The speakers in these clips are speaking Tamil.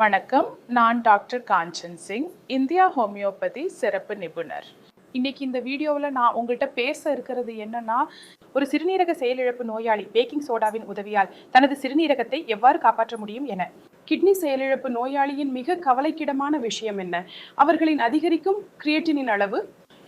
வணக்கம். நான் doctor Kanchan Singh India homeopathy சிறப்பு நிபுணர். இன்னைக்கு இந்த வீடியோவில் நான் உங்கள்கிட்ட பேச இருக்கிறது என்னன்னா ஒரு சிறுநீரக செயலிழப்பு நோயாளி பேக்கிங் சோடாவின் உதவியால் தனது சிறுநீரகத்தை எவ்வாறு காப்பாற்ற முடியும் என. கிட்னி செயலிழப்பு நோயாளியின் மிக கவலைக்கிடமான விஷயம் என்ன? அவர்களின் அதிகரிக்கும் கிரியேட்டினின் அளவு?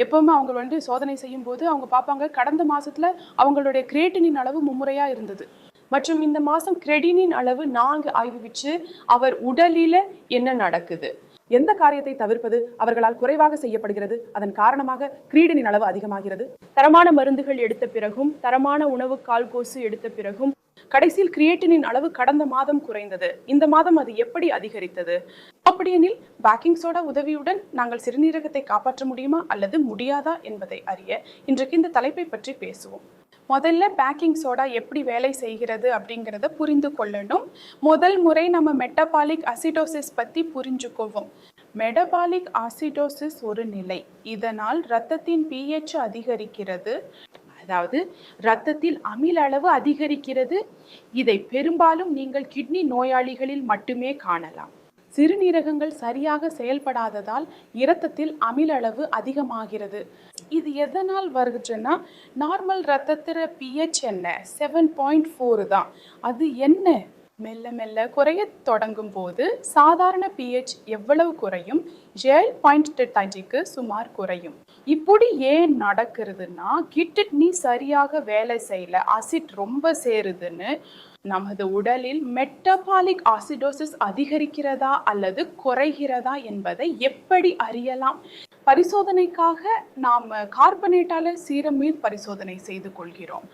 எப்பவுமே அவங்க வந்து சோதனை செய்யும் போது அவங்க பார்ப்பாங்க கடந்த மாசத்துல அவங்களுடைய கிரியேட்டினின் அளவு மும்முறையா இருந்தது. மற்றும் இந்த மாதம் கிரெடினின் அளவு நான்கு ஆய்வுவிச்சு அவர் உடலில் என்ன நடக்குது? எந்த காரியத்தை தவிர்ப்பது அவர்களால் குறைவாக செய்யப்படுகிறது? அதன் காரணமாக கிரீடனின் அளவு அதிகமாகிறது. தரமான மருந்துகள் எடுத்த பிறகும் தரமான உணவு கால்கோசு எடுத்த பிறகும் கடைசியில் கிரியேட்டினின் அளவு கடந்த மாதம் குறைந்தது. இந்த மாதம் அது எப்படி அதிகரித்தது? அப்படியெனில் பேக்கிங் சோடா உதவியுடன் நாங்கள் சிறுநீரகத்தை காப்பாற்ற முடியுமா அல்லது முடியாதா என்பதை அறிய இன்றைக்கு இந்த தலைப்பை பற்றி பேசுவோம். முதல்ல பேக்கிங் சோடா எப்படி வேலை செய்கிறது அப்படிங்கிறத புரிந்து கொள்ளணும். முதல் முறை நம்ம மெட்டபாலிக் அசிடோசிஸ் பற்றி புரிஞ்சுக்கோவோம். மெட்டபாலிக் ஆசிடோசிஸ் ஒரு நிலை. இதனால் இரத்தத்தின் பிஹெச் அதிகரிக்கிறது. அதாவது இரத்தத்தில் அமில அளவு அதிகரிக்கிறது. இதை பெரும்பாலும் நீங்கள் கிட்னி நோயாளிகளில் மட்டுமே காணலாம். சிறுநீரகங்கள் சரியாக செயல்படாததால் இரத்தத்தில் அமில அளவு அதிகமாகிறது. இது எதனால் வருதுன்னா நார்மல் ரத்தத்திற பிஹெச் என்ன? செவன் பாயிண்ட் ஃபோர் தான். அது என்ன? மெல்ல மெல்ல குறைய தொடங்கும் போது சாதாரண பிஹெச் எவ்வளவு குறையும்? ஏழு பாயிண்ட் தேர்ட்டிக்கு சுமார் குறையும். இப்படி ஏன் நடக்கிறதுனா கிட்னி சரியாக வேலை செய்யல அசிட் ரொம்ப சேருதுன்னு நமது உடலில் மெட்டபாலிக் ஆசிடோசிஸ் அதிகரிக்கிறதா அல்லது குறைகிறதா என்பதை எப்படி அறியலாம்? பரிசோதனைக்காக நாம் கார்பனேட்டால சீரம் மீது பரிசோதனை செய்து கொள்கிறோம்.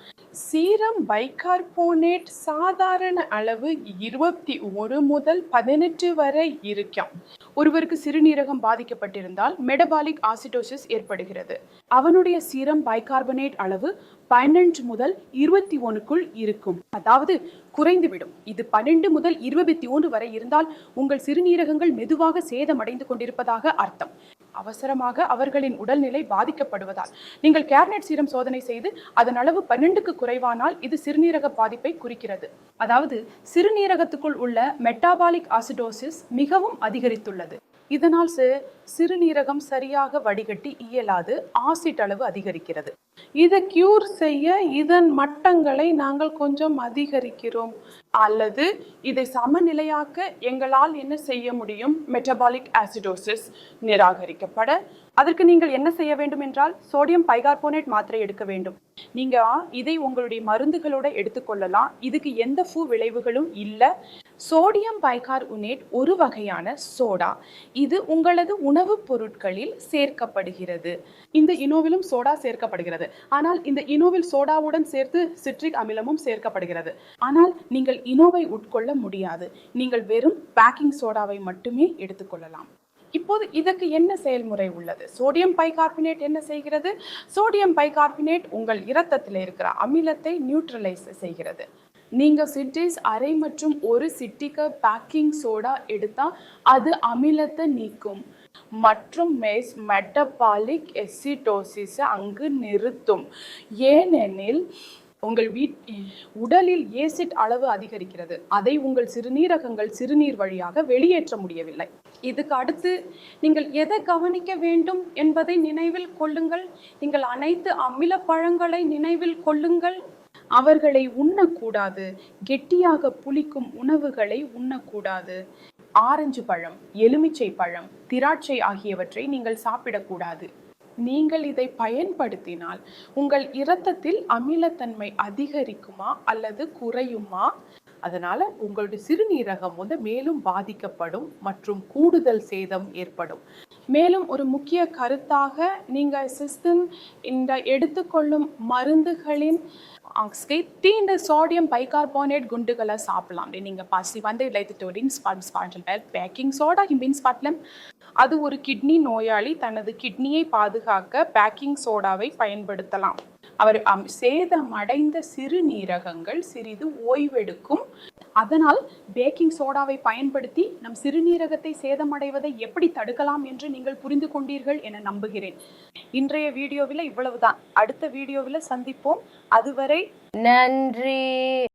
சீரம் பைகார்போனேட் சாதாரண அளவு இருபத்தி ஒரு முதல் பதினெட்டு வரை இருக்கும். ஒருவருக்கு சிறுநீரகம் பாதிக்கப்பட்டிருந்தால் மெடபாலிக் ஆசிடோசிஸ் ஏற்படுகிறது. அவனுடைய சீரம் பைகார்பனேட் அளவு பன்னெண்டு முதல் இருபத்தி ஒன்றுக்குள் இருக்கும். அதாவது குறைந்துவிடும். இது பன்னெண்டு முதல் இருபத்தி ஒன்று வரை இருந்தால் உங்கள் சிறுநீரகங்கள் மெதுவாக சேதமடைந்து கொண்டிருப்பதாக அர்த்தம். அவசரமாக அவர்களின் உடல்நிலை பாதிக்கப்படுவதால். நீங்கள் கேர்னெட் சீரம் சோதனை செய்து அதன் அளவு பன்னெண்டுக்கு குறைவானால் இது சிறுநீரக பாதிப்பை குறிக்கிறது. அதாவது சிறுநீரகத்துக்குள் உள்ள மெட்டாபாலிக் ஆசிடோசிஸ் மிகவும் அதிகரித்துள்ளது. இதனால் சிறுநீரகம் சரியாக வடிகட்டி இயலாது ஆசிட் அளவு அதிகரிக்கிறது. இதை கியூர் செய்ய இதன் மட்டங்களை நாங்கள் கொஞ்சம் அதிகரிக்கிறோம். அல்லது இதை சமநிலையாக்க எங்களால் என்ன செய்ய முடியும்? மெட்டபாலிக் ஆசிடோசிஸ் நிராகரிக்கப்பட அதற்கு நீங்கள் என்ன செய்ய வேண்டும் என்றால் சோடியம் பைகார்போனேட் மாத்திரை எடுக்க வேண்டும். நீங்க இதை உங்களுடைய மருந்துகளோட எடுத்துக்கொள்ளலாம் இதுக்கு எந்த ஃபூ விளைவுகளும் இல்லை. சோடியம் பைகார்போனேட் ஒரு வகையான சோடா இது உங்களது உணவுப் பொருட்களில் சேர்க்கப்படுகிறது. இந்த இனோவிலும் சோடா சேர்க்கப்படுகிறது. ஆனால் இந்த இனோவில் சோடாவுடன் சேர்த்து சிட்ரிக் அமிலமும் சேர்க்கப்படுகிறது. ஆனால் நீங்கள் இனோவை உட்கொள்ள முடியாது. நீங்கள் வெறும் பேக்கிங் சோடாவை மட்டுமே எடுத்துக்கொள்ளலாம் இப்போது இதற்கு என்ன செயல்முறை உள்ளது? சோடியம் பைகார்பனேட் என்ன செய்கிறது? சோடியம் பைகார்பனேட் உங்கள் இரத்தத்தில் இருக்கிற அமிலத்தை நியூட்ரலைஸ் செய்கிறது. நீங்கள் சிட்டிஸ் அரை மற்றும் ஒரு சிட்டிக்கு பேக்கிங் சோடா எடுத்தால் அது அமிலத்தை நீக்கும் மற்றும் மேஸ் மெட்டபாலிக் எசிடோசிஸை அங்கு நிறுத்தும். ஏனெனில் உங்கள் வீட் உடலில் ஏசிட் அளவு அதிகரிக்கிறது. அதை உங்கள் சிறுநீரகங்கள் சிறுநீர் வழியாக வெளியேற்ற முடியவில்லை. இதுக்கு அடுத்து நீங்கள் எதை கவனிக்க வேண்டும் என்பதை நினைவில் கொள்ளுங்கள். நீங்கள் அனைத்து அமில பழங்களை நினைவில் கொள்ளுங்கள். அவர்களை உண்ணக்கூடாது. கெட்டியாக புளிக்கும் உணவுகளை உண்ணக்கூடாது. ஆரஞ்சு பழம் எலுமிச்சை பழம் திராட்சை ஆகியவற்றை நீங்கள் சாப்பிடக்கூடாது. நீங்கள் இதை பயன்படுத்தினால் உங்கள் இரத்தத்தில் அமிலத்தன்மை அதிகரிக்குமா அல்லது குறையுமா? அதனால் உங்களுடைய சிறுநீரகம் வந்து மேலும் பாதிக்கப்படும் மற்றும் கூடுதல் சேதம் ஏற்படும். மேலும் ஒரு முக்கிய கருத்தாக நீங்கள் சிஸ்தின் இந்த எடுத்துக்கொள்ளும் மருந்துகளின் ஸ்கெத்தி இந்த சோடியம் பைகார்போனேட் குண்டுகளை சாப்பிடலாம். நீங்கள் பசி வந்து இலைத்துட்டோடின் ஸ்பான்ஸ்பான்சல் பேக்கிங் சோடா ஹிம்பின் ஸ்பாட்லம் அது ஒரு கிட்னி நோயாளி தனது கிட்னியை பாதுகாக்க பேக்கிங் சோடாவை பயன்படுத்தலாம். அவர் சேதமடைந்த சிறுநீரகங்கள் சிறிது ஓய்வெடுக்கும். அதனால் பேக்கிங் சோடாவை பயன்படுத்தி நம் சிறுநீரகத்தை சேதமடைவதை எப்படி தடுக்கலாம் என்று நீங்கள் புரிந்து கொண்டீர்கள் என நம்புகிறேன். இன்றைய வீடியோவில் இவ்வளவுதான். அடுத்த வீடியோவில் சந்திப்போம். அதுவரை நன்றி.